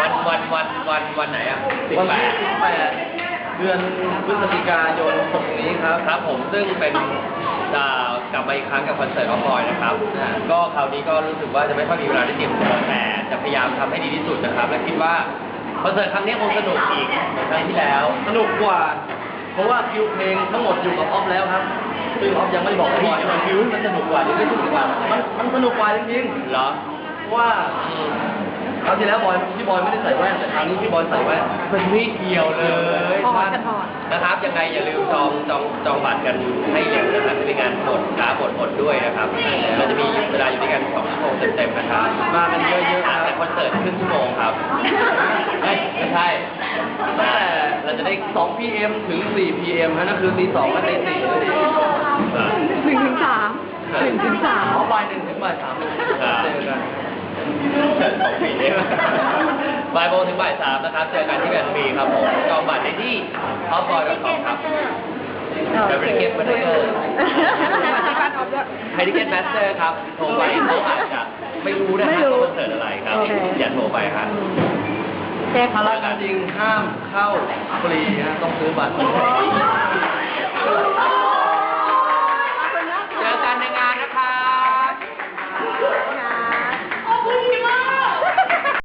วันวันวันวันไหนอะสิบวันแปที่ด18เดือนพฤศจิกายนตรงนี้ครับ ครับผมซึ่งเป็นอ่ากลับมาอีกครั้งกับคอนเสิร์ตออฟบอยนะครับ อ่า ก็คราวนี้ก็รู้สึกว่าจะไม่ค่อยมีเวลาได้เตรียมตัวแต่จะพยายามทำให้ดีที่สุดนะครับ และคิดว่าคอนเสิร์ตครั้งนี้คงสนุกอีกเหมือนครั้งที่แล้ว สนุกกว่า เพราะว่าคิวเพลงทั้งหมดอยู่กับออฟแล้วครับซึ่งออฟยังไม่บอกบอยมันคิวมันสนุกกว่านี่ไม่สนุกกว่ามันมันสนุกกว่าจริงเหรอ ๆเพราะว่าคราวที่แล้วบอยพี่บอยไม่ได้ใส่แว่นแต่คราวนี้พี่บอยใส่แว่นมันไม่เกี่ยวเลยถอดกันถอด นะครับ ยังไงอย่าลืมจองจองจองบัตรกันให้เร็วนะครับเป็นงานบทกาบทบทด้วยนะครับเราจะมีเวลาอยู่ด้วยกันสองชั่วโมงเต็มๆนะครับมากันเยอะๆครับแต่คอนเสิร์ตครึ่งชั่วโมงครับเฮ้ยไม่ใช่ตั้งแต่เราจะได้ 2 PM ถึง 4 PM ฮะนั่นคือตี2และตี4นั่นเองอ่าหนึ่งถึงสามหนึ่งถึงสามอ๋อบ่ายหนึ่งถึงบ่ายสามเจอกัน สองปีนี้บ่ายโมงถึงบ่ายสามนะครับ เจอกันที่แบนด์บีครับผมจองบัตรได้ที่ o f f b o y c o m ครับเดี๋ยวไปเก็บมาได้เลยไฮดิเกตแมสเตอร์ครับ โทรไปเขาอาจจะไม่รู้นะไม่ฮะรู้ว่าคอนเสิร์ตอะไรครับโอเคอย่าโทรไปครับเช็คภาระจริงห้ามเข้าฟรีฮะต้องซื้อบัตร